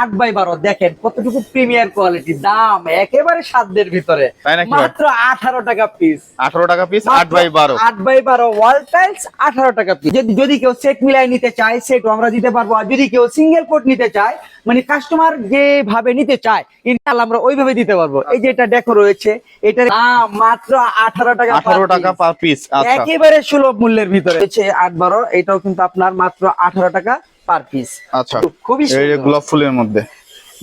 আট বাই বারো দেখেন কতটুকু প্রিমিয়ার কোয়ালিটি দাম একেবারে সাধ্যের ভিতরে? মাত্র আঠারো টাকা পিস আঠারো টাকা পিস আট বাই বারো। আট বাই বারো ওয়াল টাইলস আঠারো টাকা পিস যদি কেউ সেট মিলাই নিতে চায় সেটও আমরা দিতে পারব। আর যদি কেউ সিঙ্গেল পোর্ট নিতে চায় মানে কাস্টমার যেভাবে নিতে চায় ইনশাল্লাহ আমরা ওইভাবে দিতে পারব। এই যে এটা দেখো রয়েছে এটার দাম মাত্র আঠারো টাকা আঠারো টাকা পার পিস আচ্ছা। একেবারে সুলভ মূল্যের ভিতরে। আট বারো এটাও কিন্তু আপনার মাত্র আঠারো টাকা। পার পিস আচ্ছা খুবই এই গোলাপ ফুলের মধ্যে।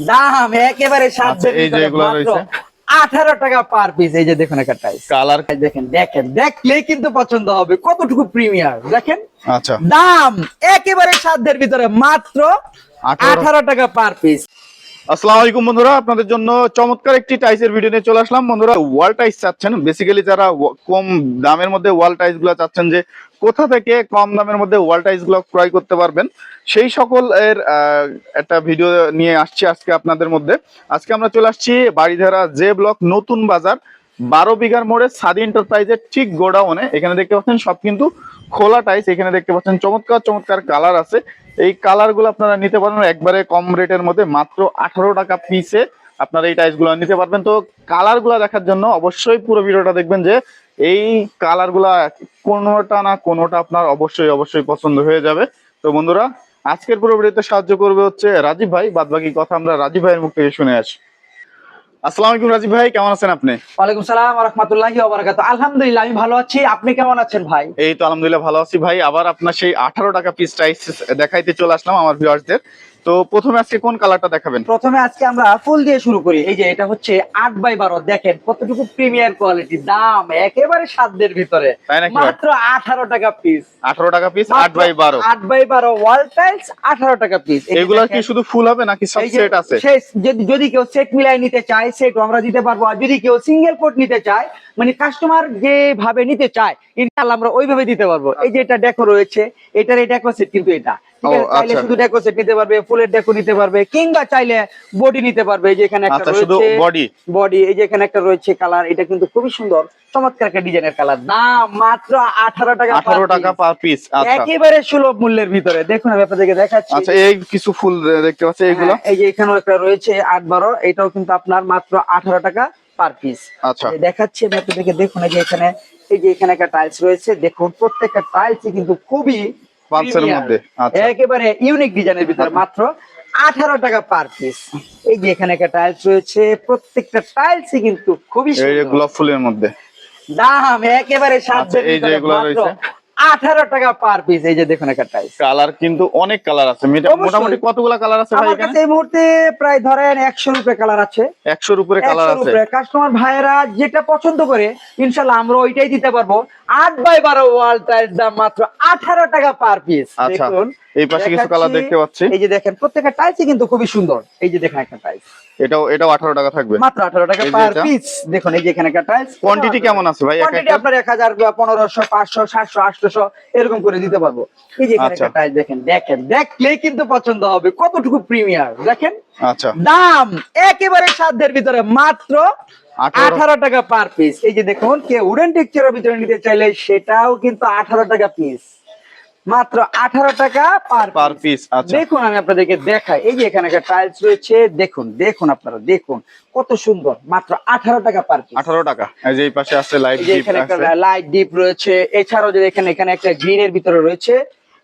দাম একেবারে সাধ্যের আচ্ছা, এই যে এগুলো রয়েছে? আঠারো টাকা পার পিস এই যে দেখুন একটা টাইস কালার দেখেন দেখেন দেখলেই কিন্তু পছন্দ হবে। কতটুকু প্রিমিয়ার দেখেন? আচ্ছা। দাম একেবারে সাধ্যের ভিতরে মাত্র 18 আঠারো টাকা পার পিস আসসালামু আলাইকুম বন্ধুরা, আপনাদের জন্য চমৎকার একটি টাইসের ভিডিও নিয়ে চলে আসলাম। বন্ধুরা ওয়াল টাইস চাচ্ছেন। বেসিক্যালি যারা কম দামের মধ্যে ওয়াল টাইসগুলো চাচ্ছেন যে কোথা থেকে কম দামের মধ্যে ওয়াল টাইসগুলো ক্রয় করতে পারবেন, সেই সকল এর একটা ভিডিও নিয়ে আসছি আজকে আপনাদের মধ্যে। আজকে আমরা চলে আসছি বাড়িধারা জে ব্লক নতুন বাজার বারো বিঘার মোড়ে সাদি এন্টারপ্রাইজের ঠিক গোডাউনে এখানে দেখতে পাচ্ছেন সব কিন্তু খোলা টাইস এখানে দেখতে পাচ্ছেন চমৎকার চমৎকার কালার আছে। এই কালারগুলো আপনারা নিতে পারেন একবারে কম রেটের মধ্যে, মাত্র আঠারো টাকা পিসে আপনারা এই টাইসগুলো নিতে পারবেন। তো কালারগুলা দেখার জন্য অবশ্যই পুরো ভিডিওটা দেখবেন যে এই কালারগুলা কোনোটা না কোনোটা আপনার অবশ্যই অবশ্যই পছন্দ হয়ে যাবে। তো বন্ধুরা, আজকের পুরো ভিডিওতে সাহায্য করবে হচ্ছে রাজীব ভাই। বাদবাকি কথা আমরা রাজীব ভাইয়ের মুখ থেকে শুনে আসি। আসসালামু আলাইকুম রাজীব ভাই কেমন আছেন আপনি? ওয়ালাইকুম সালাম রহমতুল্লাহি আলহামদুলিল্লাহ আমি ভালো আছি। আপনি কেমন আছেন ভাই? এই তো আলহামদুলিল্লাহ ভালো আছি ভাই। আবার আপনার সেই আঠারো টাকা পিস টাইস দেখাইতে চলে আসলাম আমার ভিউয়ার্সদের তো প্রথমে আজকে কোন কালারটা দেখাবেন? প্রথমে আজকে আমরা ফুল দিয়ে শুরু করি। এই যে এটা হচ্ছে আট বাই বারো। দেখেন কতটুকু প্রিমিয়ার কোয়ালিটি দাম একেবারে সাধ্যের ভিতরে? মাত্র আঠারো টাকা পিস আঠারো টাকা পিস আট বাই বারো। আট বাই বারো ওয়াল টাইলস আঠারো টাকা পিস এগুলা কি শুধু ফুল হবে নাকি সব সেট আছে? যদি যদি কেউ সেট মিলাই নিতে চায় সেট আমরা দিতে পারব। আর যদি কেউ সিঙ্গেল কোট নিতে চায় মানে কাস্টমার যেভাবে নিতে চায় ইনশাল্লাহ আমরা ওইভাবে দিতে পারব। এই যে এটা ডেকো রয়েছে এটার এই ডেকো সেট কিন্তু এটা। চাইলে আচ্ছা। শুধু ডেকো সেট নিতে পারবে ফুলের ডেকো নিতে পারবে কিংবা চাইলে বডি নিতে পারবে এই যে এখানে একটা আচ্ছা রয়েছে বডি বডি এই যে এখানে একটা রয়েছে কালার এটা কিন্তু খুবই সুন্দর চমৎকার একটা ডিজাইনের কালার দাম মাত্র আঠারো টাকা per আঠারো টাকা piece। পার পিস আচ্ছা। একেবারে সুলভ মূল্যের ভিতরে। দেখুন আমি আপনাদেরকে দেখাচ্ছি। আচ্ছা এই কিছু ফুল দেখতে পাচ্ছি হ্যাঁ, এই যে এখানেও একটা রয়েছে আট বারো এটাও কিন্তু আপনার মাত্র আঠারো টাকা পার পিস আচ্ছা। দেখাচ্ছি আমি আপনাদেরকে দেখুন এই যে এখানে এই যে এখানে একটা টাইলস রয়েছে। দেখুন প্রত্যেকটা টাইলস কিন্তু খুবই premium। মধ্যে আচ্ছা একেবারে ইউনিক ডিজাইনের ভিতরে মাত্র আঠারো টাকা পার পিস এই যে এখানে একটা টাইলস রয়েছে প্রত্যেকটা টাইলসই কিন্তু খুবই এই যে সুন্দর। গোলাপ ফুলের মধ্যে দাম একেবারে সাত আচ্ছা, এই যে এগুলো রয়েছে? আঠারো টাকা পার পিস এই যে দেখুন একটা টাইলস কালার কিন্তু অনেক কালার আছে। মোটামুটি কতগুলা কালার আছে ভাই এখানে? এই মুহূর্তে প্রায় ধরেন একশো রুপে কালার আছে। একশোর উপরে কালার আছে। কাস্টমার ভাইয়েরা যেটা পছন্দ করে ইনশাল্লাহ আমরা ওইটাই দিতে পারব। আট বাই বারো ওয়াল টাইলস দাম মাত্র আঠারো টাকা পার পিস আচ্ছা, এই পাশে কিছু কালার দেখতে পাচ্ছি। এই যে দেখেন প্রত্যেকটা টাইলসই কিন্তু খুবই সুন্দর। এই যে দেখেন একটা টাইলস এটাও এটাও আঠারো টাকা থাকবে। মাত্র আঠারো টাকা পার পিস দেখুন এই যে এখানে একটা টাইলস কোয়ান্টিটি কেমন আছে ভাই? কোয়ান্টিটি আপনার এক হাজার পনেরোশো পাঁচশো সাতশো আটশো এরকম করে দিতে পারব। এই যে এখানে আচ্ছা। একটা টাইলস দেখেন দেখেন দেখলেই কিন্তু পছন্দ হবে। কতটুকু প্রিমিয়ার দেখেন? আচ্ছা। দাম একেবারে সাধ্যের ভিতরে মাত্র আঠারো। আঠারো টাকা পার পিস এই যে দেখুন কে উডেন টেক্সচারের ভিতরে নিতে চাইলে সেটাও কিন্তু আঠারো টাকা পিস মাত্র আঠারো টাকা পার পার পিস দেখুন আমি আপনাদেরকে দেখাই। এই যে এখানে একটা টাইলস রয়েছে দেখুন দেখুন আপনারা দেখুন কত সুন্দর। মাত্র আঠারো টাকা পার পিস আঠারো টাকা। এই যে এই পাশে আছে লাইট এখানে একটা লাইট ডিপ রয়েছে। এছাড়াও যে এখানে এখানে একটা গ্রিনের ভিতরে রয়েছে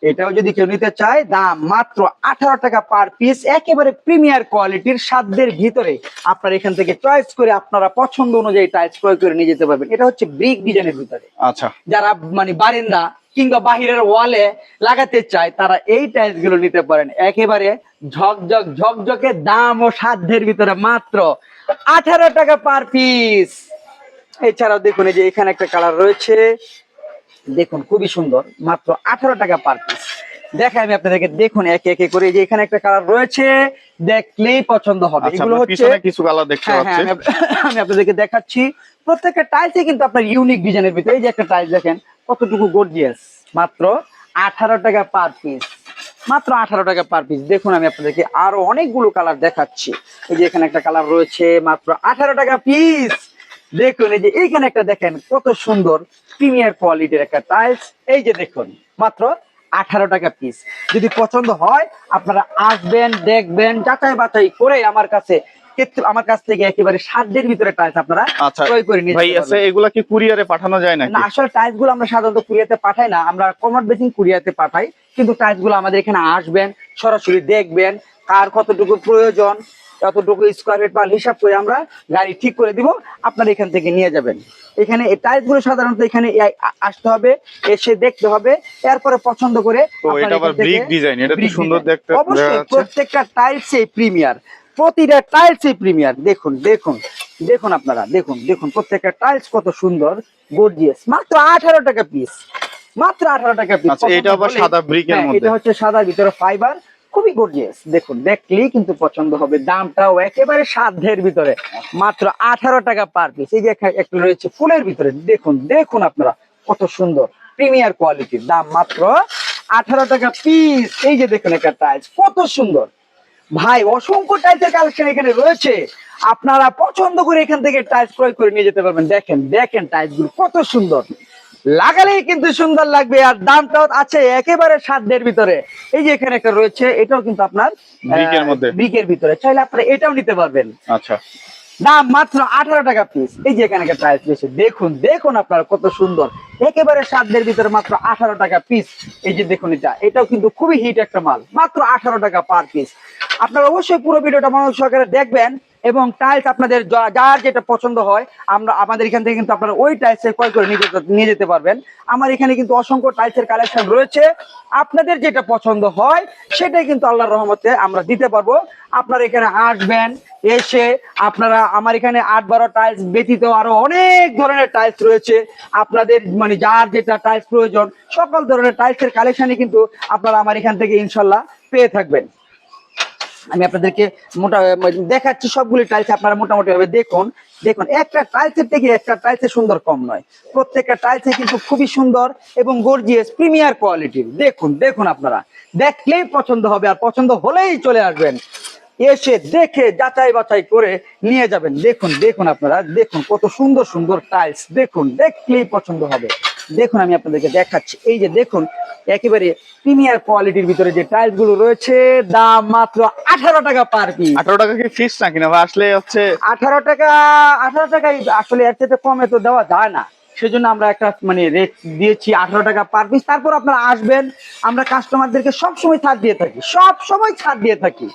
এটাও যদি কেউ নিতে চায় দাম মাত্র আঠারো টাকা পার পিস একেবারে প্রিমিয়ার কোয়ালিটির সাধ্যের ভিতরে আপনার এখান থেকে চয়েস করে আপনারা পছন্দ অনুযায়ী টাইলস ক্রয় করে নিয়ে যেতে পারবেন। এটা হচ্ছে ব্রিক ডিজাইনের ভিতরে। আচ্ছা। যারা মানে বারিন্দা কিংবা বাহিরের ওয়ালে লাগাতে চায় তারা এই টাইলসগুলো নিতে পারেন। একেবারে ঝকঝক ঝকঝকে দাম ও সাধ্যের ভিতরে মাত্র আঠারো টাকা পার পিস এছাড়াও দেখুন এই যে এখানে একটা কালার রয়েছে। দেখুন খুবই সুন্দর মাত্র আঠারো টাকা পার পিস দেখাই আমি আপনাদেরকে দেখুন একে একে করে এই যে এখানে একটা কালার রয়েছে দেখলেই পছন্দ হবে। আচ্ছা এগুলো হচ্ছে কিছু কালার দেখতে হ্যাঁ, হ্যাঁ, পাচ্ছি। আমি আমি আপনাদেরকে দেখাচ্ছি। প্রত্যেকটা টাইলসে কিন্তু আপনার ইউনিক ডিজাইনের ভিতরে। এই যে একটা টাইলস দেখেন কতটুকু গর্জিয়াস মাত্র আঠারো টাকা পার পিস মাত্র আঠারো টাকা পার পিস দেখুন, আমি আপনাদেরকে আরও অনেকগুলো কালার দেখাচ্ছি। এই যে এখানে একটা কালার রয়েছে, মাত্র আঠারো টাকা পিস দেখুন, এই যে এইখানে একটা দেখেন, কত সুন্দর প্রিমিয়ার কোয়ালিটির একটা টাইলস এই যে দেখুন, মাত্র আঠারো টাকা পিস যদি পছন্দ হয়, আপনারা আসবেন, দেখবেন যাচাই বাছাই করে আমার কাছে আমার কাছ থেকে একেবারে সাধ্যের ভিতরে টাইলস আপনারা আচ্ছা ক্রয় করে নিয়ে ভাই আছে এগুলা কি কুরিয়ারে পাঠানো যায় না আসলে টাইলসগুলো আমরা সাধারণত কুরিয়াতে পাঠাই না আমরা কমার্ট বেসিং কুরিয়াতে পাঠাই কিন্তু টাইলসগুলো আমাদের এখানে আসবেন সরাসরি দেখবেন কার কতটুকু প্রয়োজন কতটুকু স্কোয়ার ফিট মাল হিসাব করে আমরা গাড়ি ঠিক করে দিব আপনারা এখান থেকে নিয়ে যাবেন। এখানে এই টাইলসগুলো সাধারণত এখানে আসতে হবে এসে দেখতে হবে এরপরে পছন্দ করে অবশ্যই যাচ্ছে প্রত্যেকটা টাইলসে প্রিমিয়ার প্রতিটা টাইলসে প্রিমিয়ার দেখুন দেখুন দেখুন আপনারা দেখুন দেখুন প্রত্যেকটা টাইলস কত সুন্দর গর্জিয়াস মাত্র আঠারো টাকা পিস মাত্র আঠারো টাকা পিস আচ্ছা এটা আবার সাদা ব্রিকের মধ্যে। এটা হচ্ছে সাদা ভিতরে ফাইবার খুবই গর্জিয়াস দেখুন দেখলেই কিন্তু পছন্দ হবে। দামটাও একেবারে সাধ্যের ভিতরে। মাত্র আঠারো টাকা পার পিস এই যে একটা রয়েছে ফুলের ভিতরে। দেখুন দেখুন আপনারা কত সুন্দর। প্রিমিয়ার কোয়ালিটির দাম মাত্র আঠারো টাকা পিস এই যে দেখুন একটা টাইলস কত সুন্দর। ভাই অসংখ্য টাইলসের কালেকশন এখানে রয়েছে। আপনারা পছন্দ করে এখান থেকে টাইলস ক্রয় করে নিয়ে যেতে পারবেন। দেখেন দেখেন টাইলসগুলো কত সুন্দর। লাগালেই কিন্তু সুন্দর লাগবে আর দামটাও আছে একেবারে সাধ্যের ভিতরে। এই যে এখানে একটা রয়েছে এটাও কিন্তু আপনার ব্রিকের ভিতরে। চাইলে আপনারা এটাও নিতে পারবেন। আচ্ছা। দাম মাত্র আঠারো টাকা পিস এই যে এখানে প্রাইস রয়েছে, দেখুন দেখুন আপনারা কত সুন্দর। একেবারে সাতদের ভিতরে মাত্র আঠারো টাকা পিস এই যে দেখুন এটা, এটাও কিন্তু খুবই হিট একটা মাল। মাত্র আঠারো টাকা পার পিস আপনারা অবশ্যই পুরো ভিডিওটা মনোযোগ সহকারে দেখবেন। এবং টাইলস আপনাদের যার যেটা পছন্দ হয়, আমরা আমাদের এখান থেকে কিন্তু আপনারা ওই টাইলস ক্রয় করে নিয়ে নিয়ে যেতে পারবেন। আমার এখানে কিন্তু অসংখ্য টাইলসের কালেকশন রয়েছে। আপনাদের যেটা পছন্দ হয়, সেটাই কিন্তু আল্লাহর রহমতে আমরা দিতে পারব। আপনারা এখানে আসবেন, এসে আপনারা, আমার এখানে আট বারো টাইলস ব্যতীত আরও অনেক ধরনের টাইলস রয়েছে। আপনাদের মানে যার যেটা টাইলস প্রয়োজন, সকল ধরনের টাইলসের কালেকশনই কিন্তু আপনারা আমার এখান থেকে ইনশাল্লাহ পেয়ে থাকবেন। আমি আপনাদেরকে মোটা দেখাচ্ছি সবগুলি টাইলস আপনারা মোটামুটি ভাবে দেখুন। দেখুন, একটা টাইলসের থেকে একটা টাইলসের সুন্দর কম নয়। প্রত্যেকটা টাইলসে কিন্তু খুবই সুন্দর এবং গর্জিয়াস প্রিমিয়ার কোয়ালিটির দেখুন দেখুন আপনারা। দেখলেই পছন্দ হবে আর পছন্দ হলেই চলে আসবেন। এসে দেখে যাচাই বাছাই করে নিয়ে যাবেন। দেখুন দেখুন আপনারা দেখুন কত সুন্দর সুন্দর টাইলস দেখুন দেখলেই পছন্দ হবে। দেখুন আমি আপনাদেরকে দেখাচ্ছি। এই যে দেখুন একেবারে প্রিমিয়ার কোয়ালিটির ভিতরে যে টাইলসগুলো রয়েছে দাম মাত্র আঠারো টাকা পার পিস আঠারো টাকা কি ফিক্স নাকি না? আসলে হচ্ছে আঠারো টাকা আঠারো টাকায় আসলে এর থেকে কমে তো দেওয়া যায় না। সেজন্য আমরা একটা মানে রেট দিয়েছি আঠারো টাকা পার পিস তারপর আপনারা আসবেন আমরা কাস্টমারদেরকে সবসময় ছাড় দিয়ে থাকি। সব সময় ছাড় দিয়ে থাকি।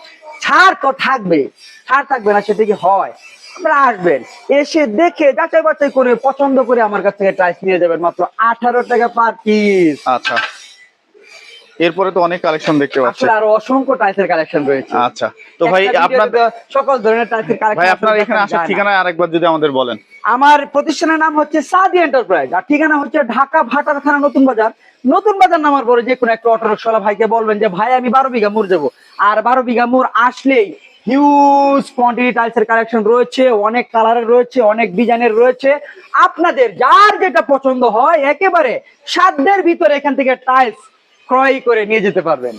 ছাড় তো থাকবে ছাড় থাকবে না সেটা কি হয়? আপনারা আসবেন এসে দেখে যাচাই বাছাই করে পছন্দ করে আমার কাছ থেকে টাইস নিয়ে যাবেন মাত্র আঠারো টাকা পার পিস আচ্ছা। এরপরে তো অনেক কালেকশন দেখতে পাচ্ছি। আরও অসংখ্য টাইসের কালেকশন রয়েছে। আচ্ছা। তো ভাই আপনার সকল ধরনের টাইসের ভাই কালেকশন আপনার এখানে আসার ঠিকানা আরেকবার যদি আমাদের বলেন। আমার প্রতিষ্ঠানের নাম হচ্ছে সাদি এন্টারপ্রাইজ আর ঠিকানা হচ্ছে ঢাকা ভাটার থানা নতুন বাজার। নতুন বাজার নামার পরে যে কোনো একটা অটো রিক্সাওয়ালা ভাইকে বলবেন যে ভাই আমি বারো বিঘা মুর যাব আর বারো বিঘা মোর আসলেই হিউজ কোয়ান্টিটি টাইলসের কালেকশন রয়েছে, অনেক কালারের রয়েছে, অনেক ডিজাইনের রয়েছে। আপনাদের যার যেটা পছন্দ হয়, একেবারে সাধ্যের ভিতরে এখান থেকে টাইলস ক্রয় করে নিয়ে যেতে পারবেন।